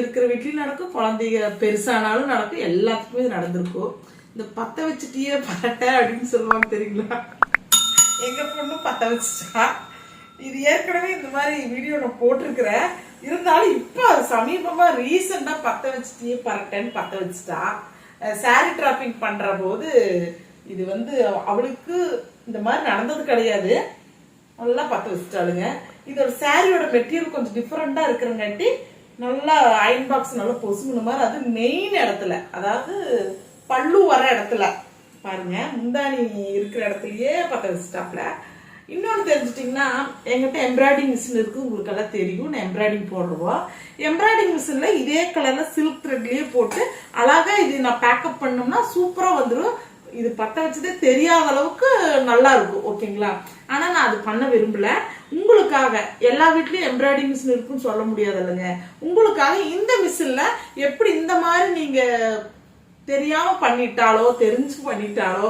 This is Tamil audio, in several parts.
இருக்கிற வீட்லயும் நடக்கும் குழந்தைங்க பெருசானாலும் நடக்கும் எல்லாத்துக்குமே இது நடந்திருக்கும். இந்த பத்த வச்சுட்டியே பரட்ட அப்படின்னு சொல்லுவாங்க தெரியுங்களா? எங்க பொண்ணு பத்த வச்சுட்டா. இது ஏற்கனவே இந்த மாதிரி வீடியோ நான் போட்டிருக்கிறேன். இருந்தாலும் இப்போ சமீபமா ரீசெண்டா பத்த வச்சுட்டியே பரட்டேன்னு பத்த வச்சுட்டா. சாரி டிராப்பிங் பண்ற போது இது வந்து அவளுக்கு இந்த மாதிரி நடந்தது கிடையாது. நல்லா பத்த வச்சுட்டாளுங்க. இதோட சாரியோட மெட்டீரியல் கொஞ்சம் டிஃப்ரெண்டா இருக்கிறங்காட்டி நல்லா அயன் பாக்ஸ் நல்லா பொசுங்கின மாதிரி அது மெயின் இடத்துல அதாவது பல்லு வர இடத்துல. பாருங்க முந்தானி இருக்கிற இடத்துலயே பத்த வச்சுட்டாப்ல இன்னொன்று தெரிஞ்சிட்டிங்கன்னா எங்கிட்ட எம்ப்ராய்டிங் மிஷின் இருக்குது உங்களுக்கு எல்லாம் தெரியும். நான் எம்ப்ராய்டிங் போடுறோம் எம்ப்ராய்டிங் மிஷினில் இதே கலரில் சில்க் த்ரெட்லேயே போட்டு அழகாக இது நான் பேக்கப் பண்ணோம்னா சூப்பராக வந்துடும் இது பத்த வச்சதே தெரியாத அளவுக்கு நல்லா இருக்கும் ஓகேங்களா? ஆனா நான் அது பண்ண விரும்பல. உங்களுக்காக எல்லா வீட்லயும் எம்ப்ராய்டரி மிஷின் இருக்குன்னு சொல்ல முடியாது இல்லைங்க உங்களுக்காக இந்த மிஷின்ல எப்படி இந்த மாதிரி நீங்க தெரியாம பண்ணிட்டாலோ தெரிஞ்சு பண்ணிட்டாலோ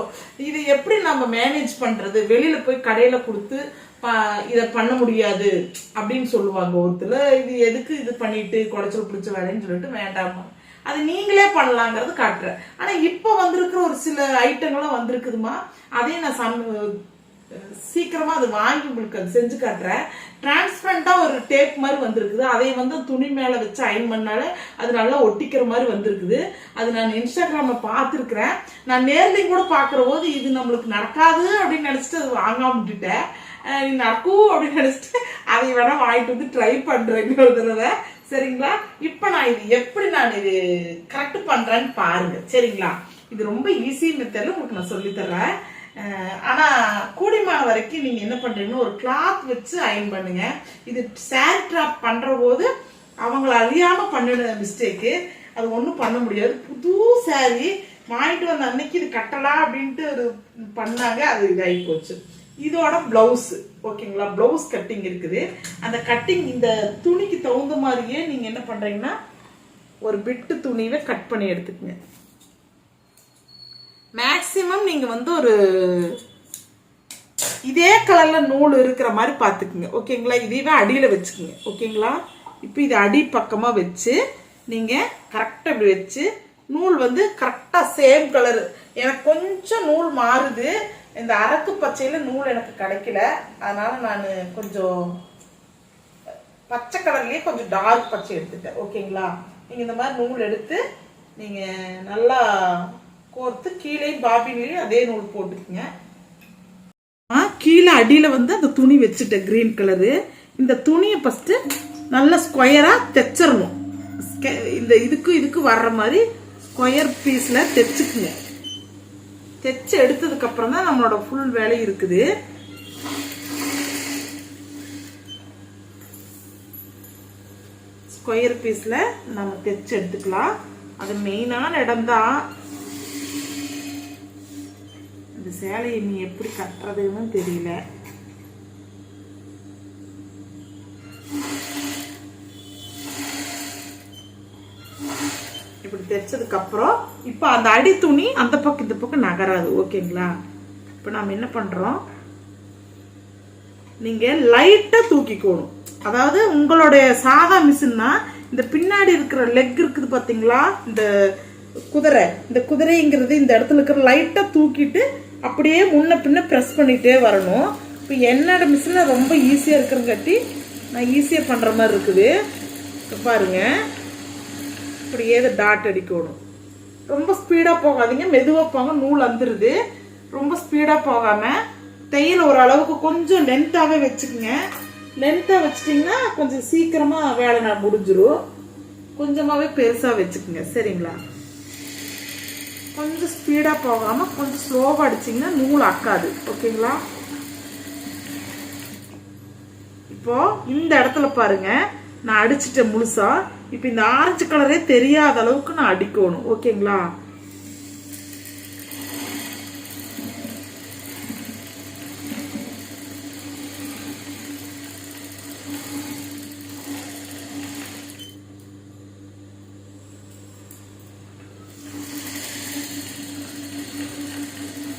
இது எப்படி நம்ம மேனேஜ் பண்றது? வெளியில போய் கடையில கொடுத்து இதை பண்ண முடியாது அப்படின்னு சொல்லுவாங்க ஒருத்தர். இது எதுக்கு இது பண்ணிட்டு குடைச்சல் பிடிச்ச வேலைன்னு சொல்லிட்டு வேண்டாமா அது நீங்களே பண்ணலாங்கிறது காட்டுறேன். ஆனால் இப்போ வந்திருக்கிற ஒரு சில ஐட்டங்களும் வந்திருக்குதுமா? அதையும் நான் சம் சீக்கிரமாக அது வாங்கி உங்களுக்கு அது செஞ்சு காட்டுறேன். டிரான்ஸ்பரண்டா ஒரு டேப் மாதிரி வந்திருக்குது. அதை வந்து துணி மேலே வச்சு அயன் பண்ணாலே அது நல்லா ஒட்டிக்கிற மாதிரி வந்திருக்குது. அது நான் இன்ஸ்டாகிராமில் பார்த்துருக்குறேன். நான் நேர்லையும் கூட பார்க்குற போது இது நம்மளுக்கு நடக்காது அப்படின்னு நினச்சிட்டு அது வாங்காம விட்டுட்டேன். நடக்கும் அப்படின்னு நினச்சிட்டு அதை வேணால் வாங்கிட்டு வந்து ட்ரை பண்ணுறேங்கிற தடவை. சரிங்களா? இப்போ நான் இது எப்படி நான் இது கரெக்ட் பண்றேன்னு பாருங்க. சரிங்களா? இது ரொம்ப ஈஸி மெத்தட்ல உங்களுக்கு நான் சொல்லித்தர்றேன் ஆனா கூடிமான வரைக்கும் நீங்க என்ன பண்றீங்கன்னா ஒரு கிளாத் வச்சு அயன் பண்ணுங்க. இது சேர் ட்ராப் பண்ற போது அவங்கள அறியாம பண்ணின மிஸ்டேக்கு அது ஒன்றும் பண்ண முடியாது. புது சாரி வாங்கிட்டு வந்த அன்னைக்கு இது கட்டலாம் அப்படின்ட்டு ஒரு பண்ணாங்க. அது இதாகி போச்சு. இதோட பிளவுஸ் ஓகேங்களா? பிளவுஸ் கட்டிங் இருக்குது. அந்த கட்டிங் இந்த துணிக்கு தகுந்த மாதிரியே நீங்க என்ன பண்றீங்கன்னா ஒரு பிட்டு துணியை கட் பண்ணி எடுத்துக்கங்க. மேக்சிமம் நீங்க வந்து ஒரு இதே கலர்ல நூல் இருக்கிற மாதிரி பார்த்துக்குங்க. ஓகேங்களா? இதையவே அடியில வச்சுக்கோங்க. ஓகேங்களா? இப்போ இது அடி பக்கமா வச்சு நீங்க கரெக்டாக இப்படி வச்சு நூல் வந்து கரெக்டா சேம் கலர் எனக்கு கொஞ்சம் நூல் மாறுது. இந்த அரக்கு பச்சையில நூல் எனக்கு கிடைக்கல. அதனால நான் கொஞ்சம் பச்சை கலர்லயே கொஞ்சம் டார்க் பச்சை எடுத்துட்டேன். ஓகேங்களா நீங்க இந்த மாதிரி நூல் எடுத்து நீங்க நல்லா கோர்த்து கீழே பாபின்லயும் அதே நூல் போட்டுக்குங்க. ஆ கீழே அடியில் வந்து அந்த துணி வச்சுட்டேன் க்ரீன் கலரு இந்த துணியை ஃபஸ்ட்டு நல்லா ஸ்கொயராக தைச்சிடணும் இந்த இதுக்கு இதுக்கு வர்ற மாதிரி ஸ்கொயர் பீஸில் தைச்சுக்குங்க. தைச்சு எடுத்ததுக்கு அப்புறம் தான் நம்மளோட ஃபுல் வேலை இருக்குது. ஸ்கொயர் பீஸில் நம்ம தைச்சு எடுத்துக்கலாம். அது மெயினான இடம் தான். இந்த சேலையை நீ எப்படி கட்டுறதுன்னு தெரியல. தைச்சதுக்கப்புறம் தைச்சதுக்கு அப்புறம் இப்போ அந்த அடி துணி அந்த பக்கம் இந்த பக்கம் நகராது ஓகேங்களா? இப்போ நாம் என்ன பண்ணுறோம் நீங்கள் லைட்டாக தூக்கிக்கணும். அதாவது உங்களுடைய சாதா மிஷின்னா இந்த பின்னாடி இருக்கிற லெக் இருக்குது பார்த்தீங்களா இந்த குதிரை இந்த குதிரைங்கிறது இந்த இடத்துல இருக்கிற லைட்டாக தூக்கிட்டு அப்படியே முன்ன பின்ன ப்ரெஸ் பண்ணிகிட்டே வரணும். இப்போ என்னோட மிஷினில் ரொம்ப ஈஸியாக இருக்கிறங்காட்டி நான் ஈஸியாக பண்ணுற மாதிரி இருக்குது. பாருங்கள் பாருங்க. இப்படியே டாட் அடிக்கணும். ரொம்ப ஸ்பீடாக போகாதீங்க. மெதுவாக போங்க. நூல் வந்துடுது ரொம்ப ஸ்பீடாக போகாமல் தையல் ஓரளவுக்கு கொஞ்சம் லென்த்தாகவே வச்சுக்கோங்க. லென்த்தாக வச்சிட்டிங்கன்னா கொஞ்சம் சீக்கிரமாக வேலை நான் முடிஞ்சிடும் கொஞ்சமாகவே பெருசாக வச்சுக்கோங்க. சரிங்களா? கொஞ்சம் ஸ்பீடாக போகாமல் கொஞ்சம் ஸ்லோவாக அடிச்சிங்கன்னா நூல் அக்காது. ஓகேங்களா? இப்போது இந்த இடத்துல பாருங்கள் நான் அடிச்சிட்டேன் முழுசா. இப்போ இந்த ஆரஞ்சு கலரே தெரியாத அளவுக்கு நான் அடிக்கணும். ஓகேங்களா?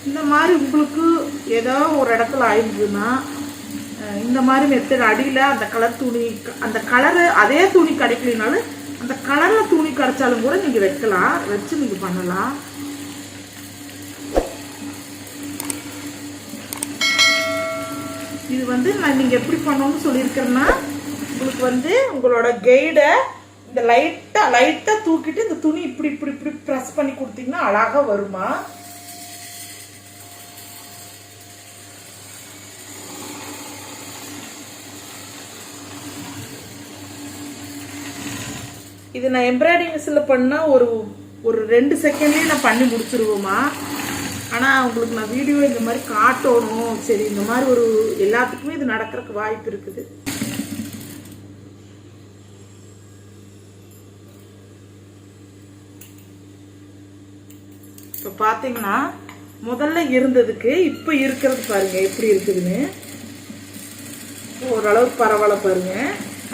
இந்த மாதிரி உங்களுக்கு ஏதோ ஒரு இடத்துல ஆயிடுதுன்னா இந்த மாதிரி மெத்தட் அடியில் அந்த கலர் துணி அந்த கலரு அதே துணி கிடைக்கலனாலும் அந்த கலரில் துணி கிடைச்சாலும் கூட நீங்கள் வைக்கலாம். வச்சு நீங்கள் பண்ணலாம். இது வந்து நான் நீங்கள் எப்படி பண்ணணும்னு சொல்லியிருக்கிறேன்னா உங்களுக்கு வந்து உங்களோட கைடை இந்த லைட்டாக லைட்டாக தூக்கிட்டு இந்த துணி இப்படி இப்படி இப்படி ப்ரெஸ் பண்ணி கொடுத்தீங்கன்னா அழகாக வருமா? இது நான் எம்ப்ராய்டிங் மிஷினில் பண்ணால் ஒரு ஒரு ரெண்டு செகண்ட்லேயே நான் பண்ணி முடிச்சிருவோமா? ஆனால் உங்களுக்கு நான் வீடியோ இந்த மாதிரி காட்டணும். சரி இந்த மாதிரி ஒரு எல்லாத்துக்குமே இது நடக்கிறதுக்கு வாய்ப்பு இருக்குது. இப்போ பார்த்தீங்கன்னா முதல்ல இருந்ததுக்கு இப்போ இருக்கிறது பாருங்க எப்படி இருக்குதுன்னு. ஓரளவுக்கு பரவாயில்ல பாருங்க.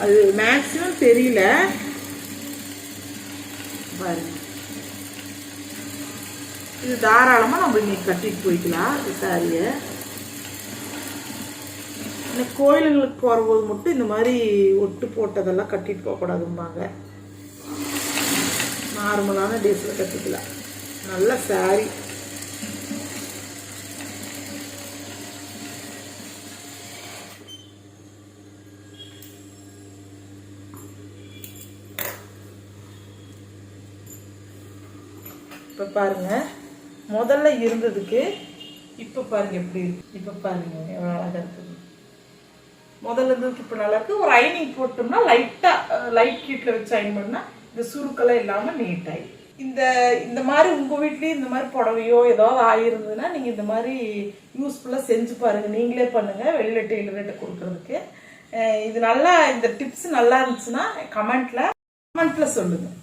அது மேக்ஸிமம் தெரியல. பாருங்க. இது தாராளமாக நம்ம இன்னைக்கு கட்டிட்டு போய்க்கலாம் இந்த சாரியை இந்த கோயில்களுக்கு போகும்போது மட்டும் இந்த மாதிரி ஒட்டு போட்டதெல்லாம் கட்டிட்டு போகக்கூடாதும்பாங்க நார்மலான டேஸில் கட்டிக்கலாம். நல்ல சாரி இப்போ பாருங்கள் முதல்ல இருந்ததுக்கு இப்போ பாருங்கள் எப்படி இருக்கு. இப்போ பாருங்கள் எவ்வளோ அழகாக இருக்குது. முதல்ல இருந்ததுக்கு இப்போ நல்லா இருக்குது ஒரு ஐனிங் போட்டோம்னா லைட்டாக லைட் ஹீட்டில் வச்சு அயன் பண்ணால் இந்த சுருக்கெல்லாம் இல்லாமல் நீட்டாகி இந்த இந்த மாதிரி உங்கள் வீட்லேயும் இந்த மாதிரி புடவையோ ஏதாவது ஆகிருந்ததுன்னா நீங்கள் இந்த மாதிரி யூஸ்ஃபுல்லாக செஞ்சு பாருங்கள் நீங்களே பண்ணுங்கள் வெளியில் டெய்லர்கிட்ட கொடுக்குறதுக்கு. இது நல்லா இந்த டிப்ஸ் நல்லா இருந்துச்சுன்னா கமெண்ட்டில் கமெண்ட்டில் சொல்லுங்கள்